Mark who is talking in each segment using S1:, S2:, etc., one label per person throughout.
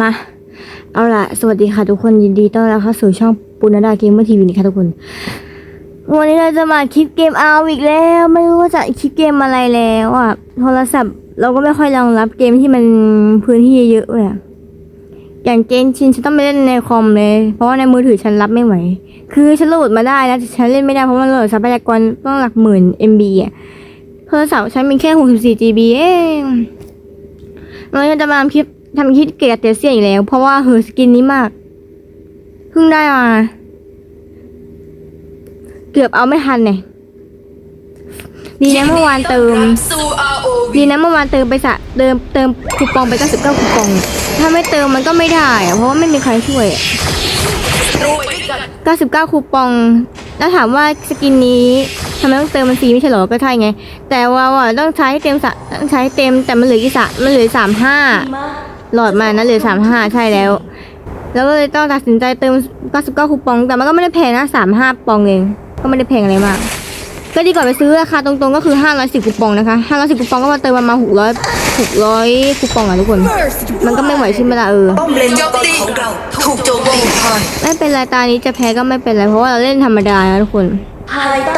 S1: มา เอาล่ะ สวัสดีค่ะทุกคนยินดีต้อนรับเข้าสู่ช่องปุณดาเกมเมอร์ทีวีนะคะทุกคน วันนี้เราจะมาคลิปเกมเอาอีกแล้ว ไม่รู้ว่าจะคลิปเกมอะไรแล้วอะโทรศัพท์เราก็ไม่ค่อยรองรับเกมที่มันพื้นที่เยอะๆเลยอะอย่างเกมชินฉันต้องไปเล่นในคอมเลย เพราะว่าในมือถือฉันรับไม่ไหว คือฉันโหลดมาได้นะแต่ฉันเล่นไม่ได้เพราะมันโหลดทรัพยากรต้องหลักหมื่น MB อะโทรศัพท์ฉันมีแค่ 64 GB เองเราจะมาทำคลิป ทำคลิปเกี่ยวกับเตเซียอีกแล้ว เพราะว่าเฮอสกินนี้มากเพิ่งได้มา เกือบเอาไม่ทันเนี่ยดีนะเมื่อวานเติม ดีนะเมื่อวานเติมไปสะเติมเติมคูปองไป 99คูปอง ถ้าไม่เติมมันก็ไม่ได้อะเพราะว่าไม่มีใครช่วยอะ
S2: รวยด้วยกัน
S1: 99คูปอง แล้วถามว่าสกินนี้ทำไมต้องเติมมันฟรีไม่ใช่หรอ ก็ใช่ไง แต่ว่าต้องใช้เต็มสะต้องใช้เต็มแต่มันเหลือกี่สะมันเหลือสามห้า หลอดมานะเหลือสามห้าใช่แล้ว แล้วก็เลยต้องตัดสินใจเติม99คูปองแต่มันก็ไม่ได้แพงนะ35ปองเองก็ไม่ได้แพงอะไรมากก็ดีกว่าไปซื้อราคาตรงๆก็คือ510คูปองนะคะ510คูปองก็มาเติมประมาณ600 600คูปองอะทุกคน มันก็ไม่ไหวใช่ไหมล่ะเออ
S2: ป้อมเลนมังกรของเราถูกโจมตี
S1: ไม่เป็นไรตานี้จะแพ้ก็ไม่เป็นไรเพราะว่าเราเล่นธรรมดานะทุกคน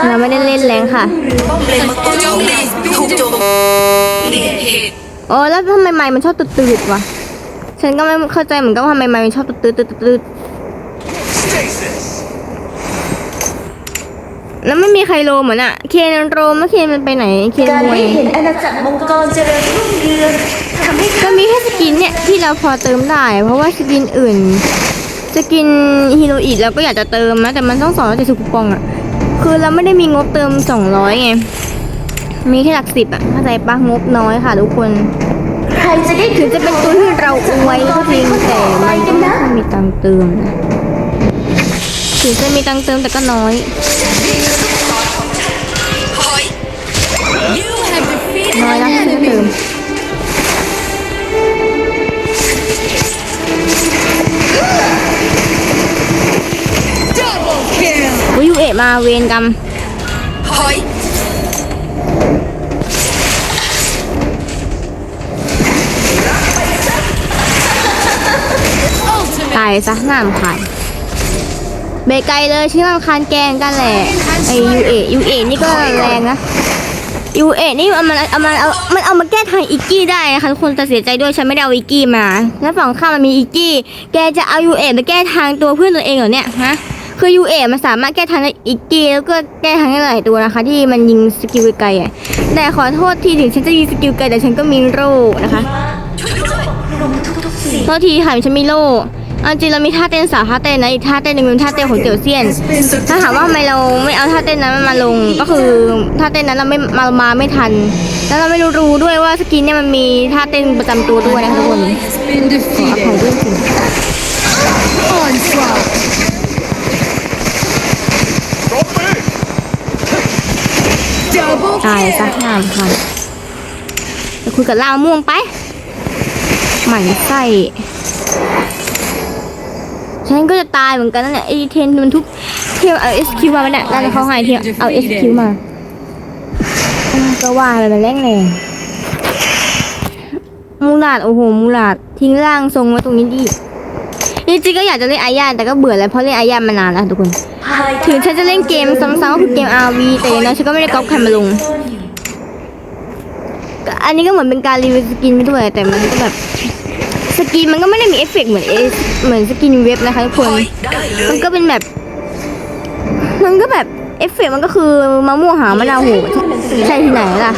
S1: เราไม่ได้เล่นแรงค่ะ
S2: ป้อมเลนมังกรถูกโจมตี
S1: โอ้แล้วทำไมไม้มันชอบตืดๆวะ ฉันก็ไม่เข้าใจเหมือนกันว่าทำไมม้มันชอบตืดๆตืดแล้วไม่มีใครโลเหมือนอะเคนโรมแล้วเคนมันไปไหน เคนมวย
S3: เห็นอาณาจักรมังกรเจริญรุ่งเรืองทำให้
S1: ก็มีแค่สกินเนี่ยที่เราพอเติมได้ เพราะว่าสกินอื่น สกินฮีโรอีเราก็อยากจะเติมนะแต่มันต้องสองร้อยเจ็ดสิบคูปองอะคือเราไม่ได้มีงบเติมสองร้อยไง มีแค่หลักสิบอะเข้าใจปะงบน้อยค่ะทุกคน
S3: ใครจะได้
S1: ถึงจะเป็นตัวที่เราอวยก็จริงแต่มันก็ไม่ค่อยมีตังค์เติมนะถึงจะมีตังค์เติมแต่ก็น้อย
S2: ถอย You have defeated
S1: น้อยนะที่เติมวิวเอะมาเวนกรรม ซะหน้ามคานเบไกลเลยชื่อรำคาญแกงกันแหละไอยูเอยูเอนี่ก็แรงนะยูเอนี่เอามันเอามันเอามันเอามาแก้ทางอิกกี้ได้นะคะทุกคนแต่เสียใจด้วยฉันไม่ได้เอาอิกกี้มา แล้วฝั่งข้ามันมีอิกกี้ แกจะเอายูเอมาแก้ทางตัวเพื่อนตัวเองเหรอเนี่ยฮะคือยูเอมันสามารถแก้ทางอิกกี้แล้วก็แก้ทางได้หลายตัวนะคะ ที่มันยิงสกิลไกลอะแต่ขอโทษทีถึงฉันจะยิงสกิลไกลแต่ฉันก็มีโร่นะคะโทษทีค่ะฉันมีโล่ เอาจริงเรามีท่าเต้นสาวท่าเต้นนะอีกท่าเต้นหนึ่งเป็นท่าเต้นของเตี่ยวเซียน ถ้าถามว่าทำไมเราไม่เอาท่าเต้นนั้นมาลง ก็คือท่าเต้นนั้นเราไม่มามาไม่ทัน แล้วเราไม่รู้รู้ด้วยว่าสกินเนี่ยมันมีท่าเต้นประจำตัวด้วยนะคะทุกคนขออภัยด้วยจริงตายซะห้ามคันไปคุยกับลาวม่วงไป หมันไส้ ฉันก็จะตายเหมือนกันนั่นแหละไอเทนมันทุกเที่ยวเอา SQ มาไม่ได้นั่นเขาให้เที่ยวเอา SQ มาอ่าก็ว่าอะไรมันแรงแรงมูลาดโอ้โหมูลาดทิ้งร่างทรงไว้ตรงนี้ดิจริงๆก็อยากจะเล่นอาญาแต่ก็เบื่อแล้วเพราะเล่นอาญามานานแล้วทุกคน ถึงฉันจะเล่นเกมซ้ำๆก็คือเกม RV แต่อย่างน้อยฉันก็ไม่ได้ก๊อปใครมาลงอันนี้ก็เหมือนเป็นการรีวิวสกินไปด้วยแต่มันก็แบบ สกินมันก็ไม่ได้มีเอฟเฟกต์เหมือนเอเหมือนสกินเว็บนะคะทุกคน
S2: ได้เล
S1: มัน
S2: ย
S1: ก็เป็นแบบ มันก็แบบเอฟเฟกต์มันก็คือมะม่วงหามะนาวโหใช่ที่ไหนล่ะ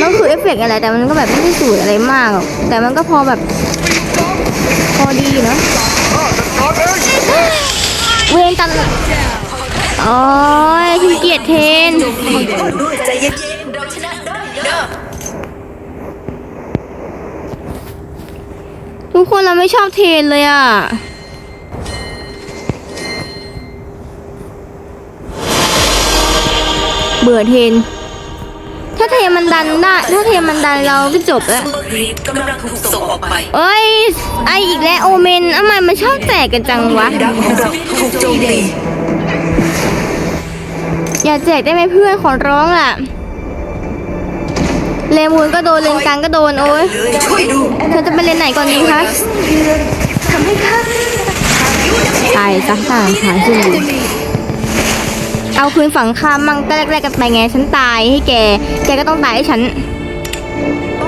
S1: มันก็คือเอฟเฟกต์อะไรแต่มันก็แบบไม่ได้สูตรอะไรมากหรอกแต่มันก็พอแบบ พอดีเนาะเวนตันโอ้ยขี้เกียจเทน
S2: ด้วยใจเย็นๆเราชนะได้เนอะ
S1: ทุกคนเราไม่ชอบเทนเลยอะ เบื่อเทน ถ้าเทนมันดันได้ ถ้าเทนมันดันเราก็จบแล้ว
S2: เปอร์ครีปกำลังถูกส่งออกไป
S1: เอ้ย ไออีกแล้วโอเมนทำไมมันชอบแตกกันจังวะ
S2: ดังของเราถูกโจมตี
S1: อย่าแจกได้ไหมเพื่อนขอร้องล่ะ เลนมูนก็โดนเลนกลางก็โดนโอ้ย
S2: เลยช่วยดู
S1: เธอจะไปเลนไหนก่อนดีคะ
S3: ทำให้ข้า
S1: ตายซะต่างฐานขึ้นอยู่เอาคืนฝั่งข้ามมั่งก็แรกๆกันไปไงฉันตายให้แก แกก็ต้องตายให้ฉัน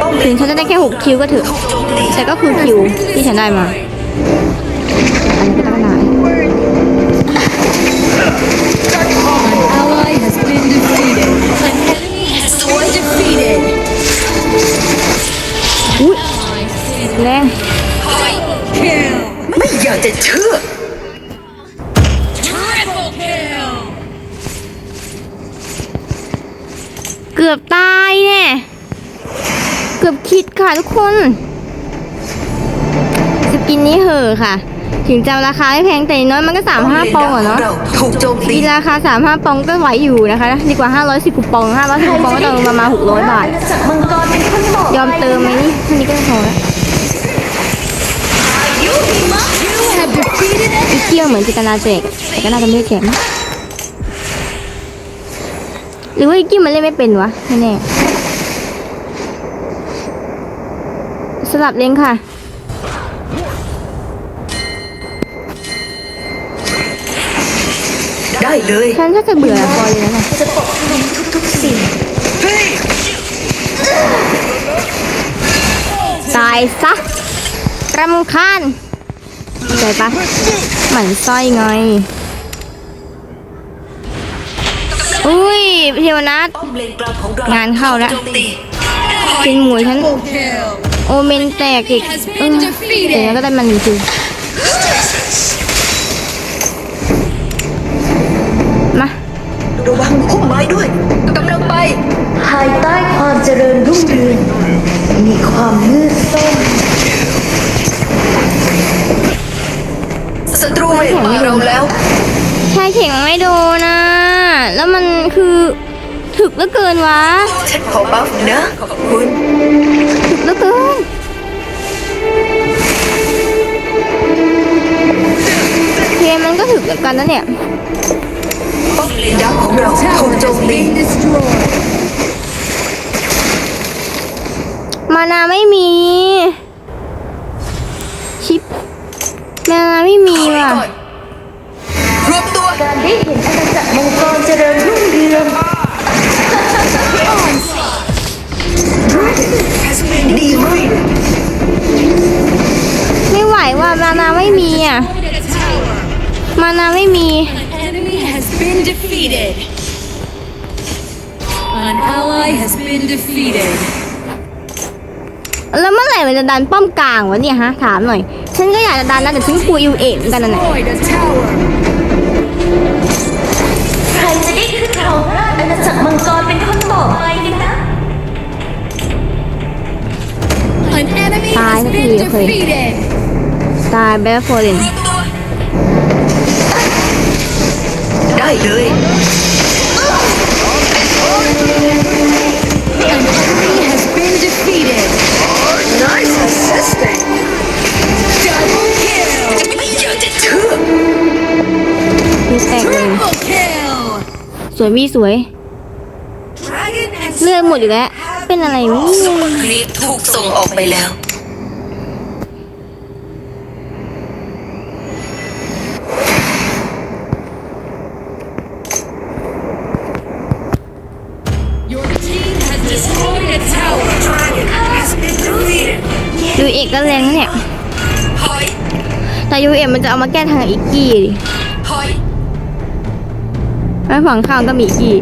S2: ป้อมเล
S1: ถึ
S2: น
S1: งฉันจะได้แค่หกคิวก็เถอะ
S2: ถูกโจมตี
S1: แต่ก็คือคิวที่ฉันได้มา ค่ะทุกคน สกินนี้เหอะค่ะ ถึงจะราคาไม่แพงแต่น้อยมันก็สามห้าปองอะเนาะ
S2: ถูกโจมตี
S1: ราคาสามห้าปองก็ไหวอยู่นะคะ ดีกว่าห้าร้อยสิบคูปองห้าร้อยสิบคูปองก็ต้องประมาณหกร้อยบาท ยอมเติมไหมนี่แค่นี้ก็พอแล้วอีกเกี้ยวเหมือนจิตนาแจกแต่ก็น่าจะไม่ได้แจกหรือว่าอีกกี้มันเล่นไม่เป็นวะไม่แน่ ลับเลนค่ะ
S2: ได้เลย
S1: ฉันถ้าจะเบื่อฟอยเลยนะ
S3: จะปกคลุมทุกๆสิ่ง
S2: เฮ้ย
S1: ตายซะรำคาญใจปะหมันสร้อยไง อุ้ยเทวนัท
S2: ป้อมเลนกลางของเรา
S1: งานเข้าแล้ว
S2: โจมตี
S1: กินหมูฉัน
S3: kill
S1: โอเมนแตกอีกเออแต่งั้นก็ได้มันจริงๆมา
S2: ระวังพุ่มไม้ด้วยกำลังไป
S3: ภายใต้ความเจริญรุ่งเรืองมีความมืดซ่อน
S2: ศัตรูเห็นมาเราแล้ว
S1: ชายเข่งไม่โดนนะ แล้วมันคือถึก เหลือเกินวะ
S2: ฉันขอบัฟนะขอบคุณ
S1: ถึกเหลือเกินเคมันก็ถึกเหมือนกันนะเนี่ย
S2: ป้อมเลนยักษ์ของเราถูกโจมตี
S3: destroyed
S1: มานาไม่มี ชิปมานาไม่มี
S2: ถอย
S1: ว่ะ
S2: ก่อนรวมตัว
S3: การได้เห็นอาณาจักรมังกรเจริญรุ่งเรือง
S2: ดีมาก
S1: ไม่ไหวว่ะมานาไม่มีอะ มานาไม่มี
S3: enemy has been defeated an ally has been defeated
S1: แล้วเมื่อไหร่มันจะดันป้อมกลางวะเนี่ยฮะถามหน่อย ฉันก็อยากจะดันนะแต่ฉันกลัวอิวเอ็มอนกันนั่นแหละ
S3: destroyed a tower ใครจะได้ขึ้นครองราชย์อาณาจักรมังกรเป็นคนต่อไปกันนะ An enemy
S1: has been
S3: defeated
S1: ตายแบฟโฟลิน
S2: ได้เลย
S3: An enemy has been defeated
S2: Nice assisting
S3: Double kill
S2: ไม่อยากจะเชื่อ
S1: มีแตกเลย
S3: Triple kill
S1: สวยวีสวย เลือดหมดอยู่แล้ว เป็นอะไรวะเนี่ย
S2: ซุปเปอร์ครีปถูกส่งออกไปแล้ว
S3: Your team has destroyed a tower
S1: ยูเอกก็แรงนะเนี่ย
S2: ถอย
S1: แต่ยูเอกมันจะเอามาแก้ทางอีกกี้ดิ
S2: ถอย
S1: แล้วฝั่งข้างก็มีอีกกี้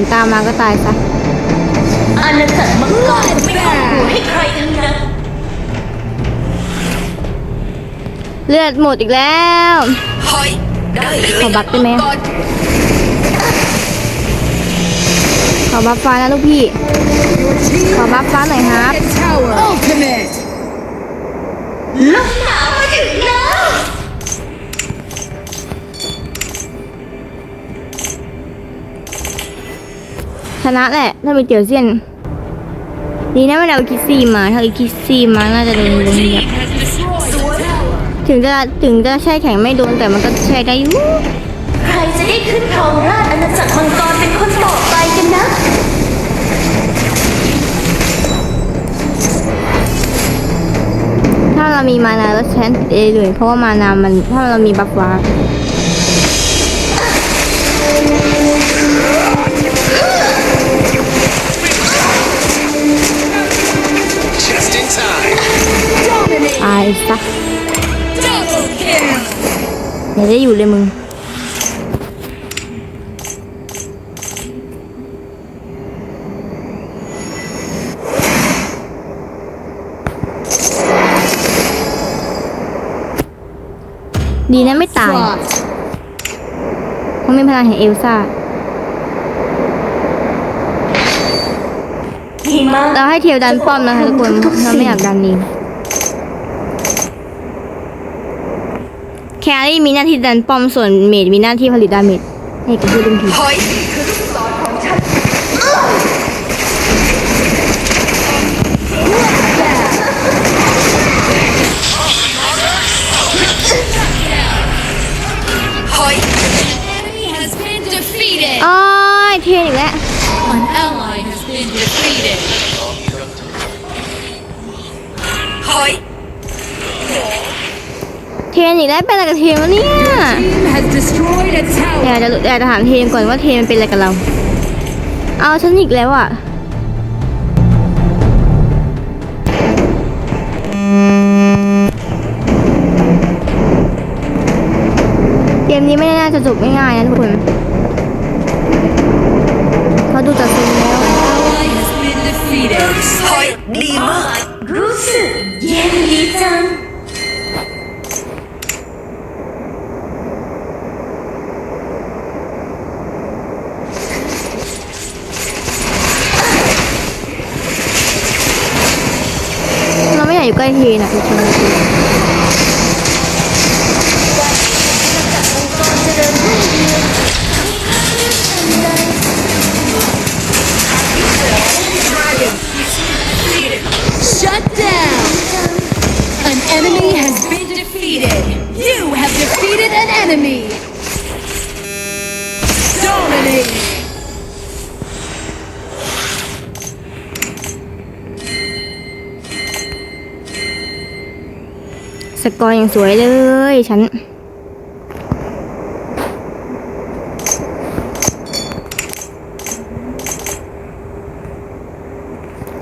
S1: นตามมาก็ตายซะ
S3: อาณาจักรมังกรไม่ขอหัวให้ใครทั้งนั้น
S1: เลือดหมดอีกแล้ว
S2: ถอยได้เลย
S1: ขอบัฟได้ไหม
S2: ก่อน
S1: ขอบัฟฟ้านะลูกพี่ ขอบัฟฟ้าหน่อยครับ
S2: Tower ultimate.
S3: ล นะ
S1: แหละ ถ้ามีเตี๋ยวเซียน ดีนะไม่ได้เอาคิสซี่มา ถ้าเอาคิสซี่มา น่าจะโดนลงเหยียบถึงจะถึงจะแช่แข็งไม่โดนแต่มันก็แช่ได้อยู่
S3: ใครจะได้ขึ้นครองราชย์อาณาจักรมังกรเป็นคนต่อไปกันนะ
S1: ถ้าเรามีมานาแล้วแชนเอเลยเพราะว่ามานามันถ้าเรามีบัฟฟ้าายซะ
S2: Double kill.
S1: อย่าได้อยู่เลยมึง ดีนะไม่ตาย
S2: Fought.
S1: เพราะมีพลังแห่งเอลซ่า
S3: หิมะ
S1: เราให้เทียวดันป้อมนะคะทุกคนเราไม่อยากดันนีแรี่มีหน้าที่ดันป้อมส่วนเมดมีหน้าที่ผลิตดาเมจให้กับผู้เล่นทีม
S2: Enemy has been defeated.
S1: อ้อยเทียนอีกแล้ว นอีกแล้วเป็นอะไรกับเทียนวะเนี่ย
S2: Team has destroyed a
S1: อยาก
S2: tower.
S1: จะอยากจะถามเทียนก่อนว่าเทียนมันเป็นอะไรกับเรา เอาฉันอีกแล้วอะเกมนี้ไม่น่าจะจบง่ายๆนะทุกคนเพราะดูจากซีนแล้ว
S2: Ally has been defeated.
S3: รู้สึกเย็นดีจัง
S1: เรา ไม่ กอร์อย่างสวยเลยฉัน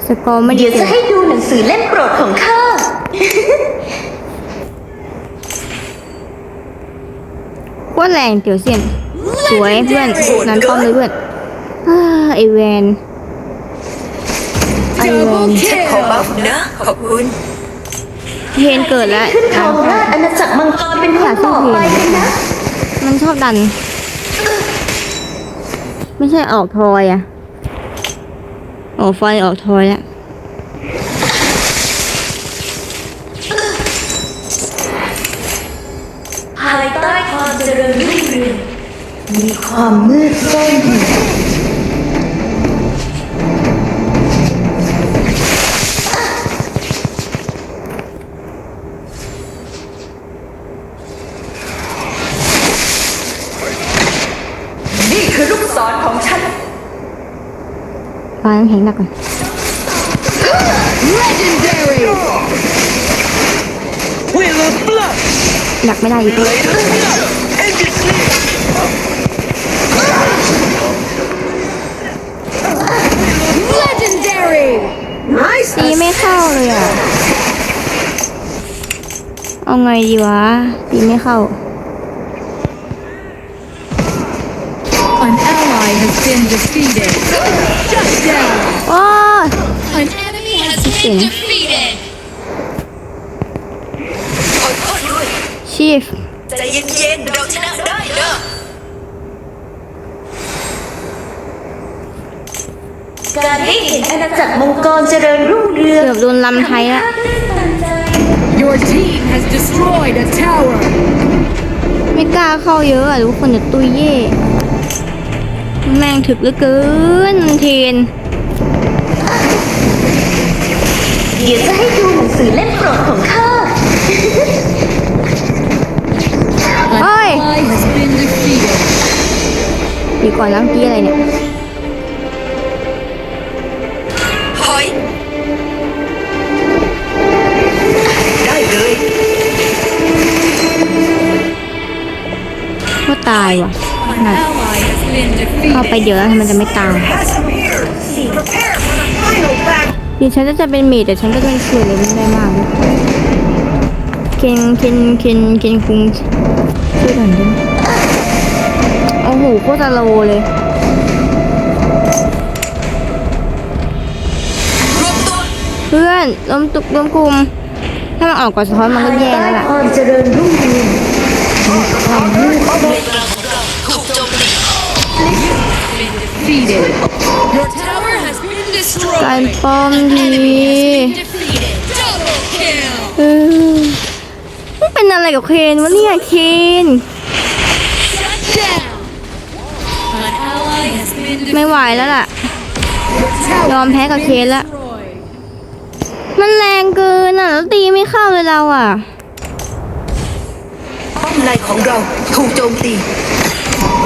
S1: สกอร์ไม่ดี
S3: เดี๋ยว
S1: เล
S3: จะ
S1: ย
S3: ให้ดูหนังสือเล่มโปรดของข้า
S1: ว่าแรงเตี๋ยวเสียน สวยเพื่อน นั้นป้อมเลยเพื่อนอ่าไอแวนไอแว
S2: Double
S1: น
S2: kill.
S1: เทนเกิดแล้ว
S3: ขึ้นครองราชย์อาณาจักรมังกรเป็นคนต่อไปกันนะ
S1: มันชอบดัน ไม่ใช่ออกทอยอะออกไฟออกทอยอะ
S3: ภายใต้ความเจริญรุ่งเรืองมีความมืดซ่อนอยู่
S1: ฟ้าน้ำแข็งหนักก่อน
S2: Legendary.
S4: Wheel of blood.
S1: หนักไม่ได้อีก
S4: End it clear.
S2: Legendary.
S1: ตีไม่เข้าเลยอะ เอาไงดีวะตีไม่เข้า
S2: enemy has
S1: been
S2: defeated.
S1: ชีฟ
S5: ใจเย็นๆเราชนะได้เนอะ
S3: อาณาจักรมังกรเจริญรุ่งเรือง
S1: เกือบโดนลำไทยละ
S2: Your team has destroyed a tower.
S1: ไม่กล้าเข้าเยอะอะทุกคนจะตุยเย่ แม่งถึกเหลือเกินเทน
S3: ดี๋ยวจะให้ดูหนังสือเล่มโปรดของข้า
S2: An
S1: Oi.
S2: ally has been defeated.
S1: เดียวก่อนแล้วเมื่อกี้อะไรเนี่ย
S5: ถอยได้เลย
S1: ก็ตายว่ะ
S2: An ally has been
S1: เข้าไป
S2: defeated.
S1: เดี๋ยวแล้วมันจะไม่ตาย
S5: Has appeared
S1: ดิฉันจะเป็นเมดแต่ฉันก็ต้องช่วยเลยไม่ได้มากเลยเคนเคนเคนเคนคุงช่วยหน่อยดิโอ้โหโคตรสโลว์เลย
S5: รวมตัว
S1: เพื่อนล้มตุกล้มกลุ่มถ้ามันออกก่อนสะท้อนมันก็แย่แล้วล่ะ
S3: ความเจริญรุ่งเรืองมีความมืดมน
S5: ถูกโจมตี
S2: Defeated. Your tower has been
S1: การ
S2: destroyed.
S1: ป้อมดี
S2: Defeated. Double kill.
S1: เออมันเป็นอะไรกับเคนวะเนี่ยเคน
S2: Shut down. An ally has been
S1: ไม่ไหวแล้วล่ะ
S2: defeated.
S1: ยอมแพ้กับเคนละ
S2: Destroyed.
S1: มันแรงเกินอะ แล้วตีไม่เข้าเลยเราอะ
S5: ป้อมในของเราถูกโจมตี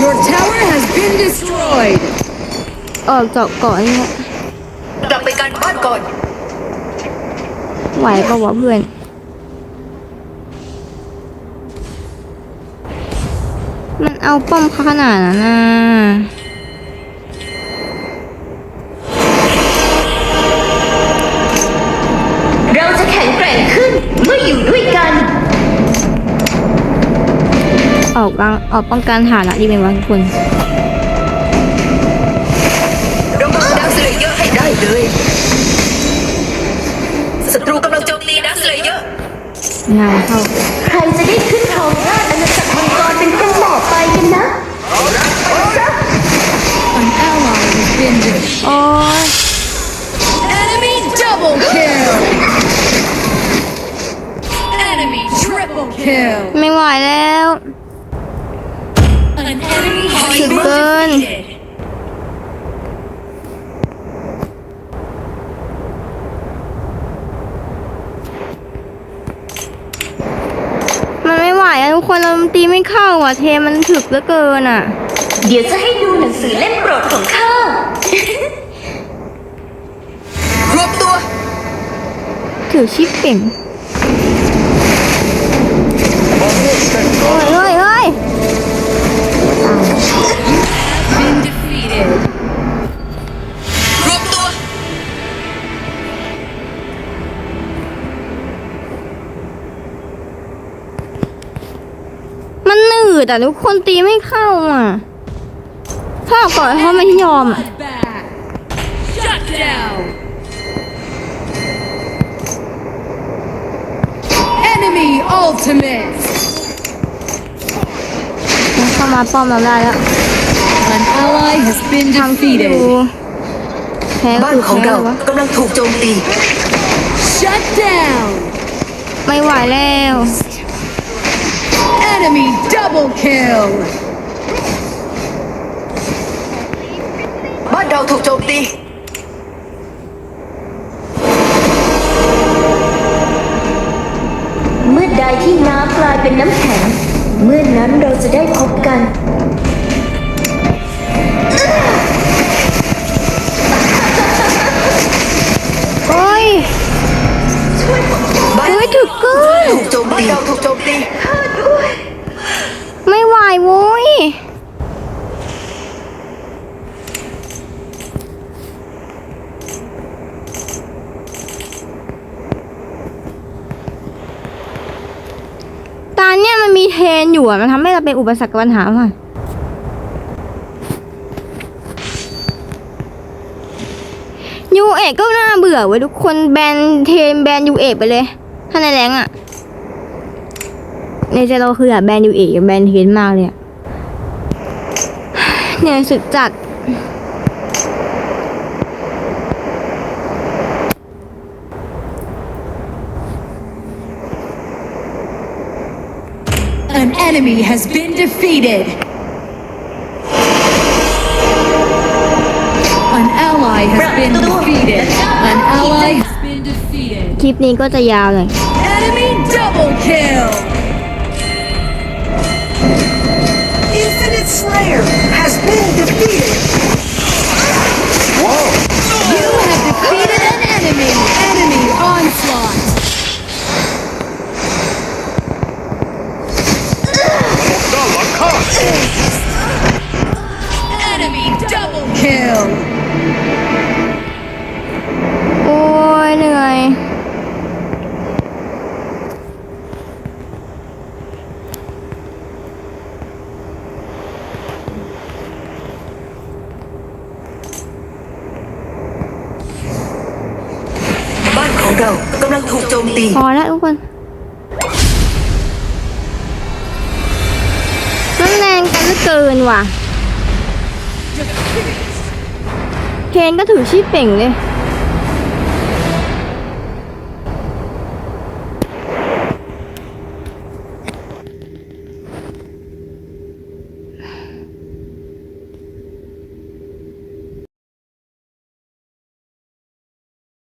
S2: Your tower has been destroyed.
S1: ออกเจาะเกาะนี่แหละ
S5: กลับไปกันบ้านก่อน
S1: ไหวปะวะเพื่อน มันเอาป้อมขนาดนั้นนะ
S3: เราจะแข็งแกร่งขึ้นเมื่ออยู่ด้วยกัน
S1: ออกกลางออกป้องกันฐานอะดีไหมวะทุกคน
S5: เราต้องดักสเลเยอร์ให้ได้เลยศัตรูกำลังโจมตีดักสเลเยอร์
S1: งานเข้า
S3: ใครจะได้ขึ้นครองราชอาณาจักรมังกรเป็นคนต่อไปกันนะ
S2: An ally has been defeated.
S1: โอ้ย
S2: Enemy double kill. Enemy triple kill.
S1: ไม่ไหวแล้ว
S2: An enemy has
S1: สุด
S2: been
S1: เกิน
S2: defeated.
S1: มันไม่ไหวอะทุกคนเรา ตีไม่เข้าอะ เทมันถึกเหลือเกินอะ
S3: เดี๋ยวจะให้ดูหนังสือเล่มโปรดของข้า
S5: รวมตัว
S1: ถือชิปเป่ง เฮ้ยเฮ้ยเฮ้ย ดอะทุกคนตีไม่เข้าอะถ้าเอาก่อนเขาไม่ยอมอะ
S2: Back. Shut down. Enemy ultimate.
S1: เข้ามาป้อมเราได้แล้ว
S2: An ally has been
S1: ดู
S2: defeated.
S1: แพ้
S5: บ้าน
S1: คือ
S5: ของ
S1: แพ้
S5: เรา
S1: วะ
S5: กำลังถูกโจมตี
S2: Shut down.
S1: ไม่ไหวแล้ว
S2: Enemy double kill.
S5: บ้านเราถูกโจมตี
S3: เมื่อใดที่น้ำกลายเป็นน้ำแข็ง เมื่อนั้นเราจะได้พบกัน
S1: โอ้ย
S5: บ้าน
S1: เฮ้ยถึกเกิน
S5: ถูกโจมตีบ้านเราถูกโจมตี
S1: ไม่วโว้ยตอนเนี้ยมันมีเทนอยู่อะมันทำให้เราเป็นอุปสรรคกับปัญหาค่ะยูเอกก็น่าเบื่อเว้ยทุกคนแบนเทนแบนยูเอกไปเลยถ้าในแรงอะ ในใจเราคืออะแบรนด์ยูเอกับแบรนด์เฮนมากเลยอะเหนื่อยสุดจัด
S2: An enemy has been defeated. An ally has been defeated. An ally has been defeated.
S1: คลิปนี้ก็จะยาวเลย
S2: Enemy double kill.
S5: Slayer has been defeated Whoa!
S2: You have defeated an enemy. Enemy onslaught. Enemy double kill.
S5: โจมตี
S1: พอแล้วทุกคนมันแรงกันเหลือเกินว่ะ เคนก็ถือชีพเป่งเลย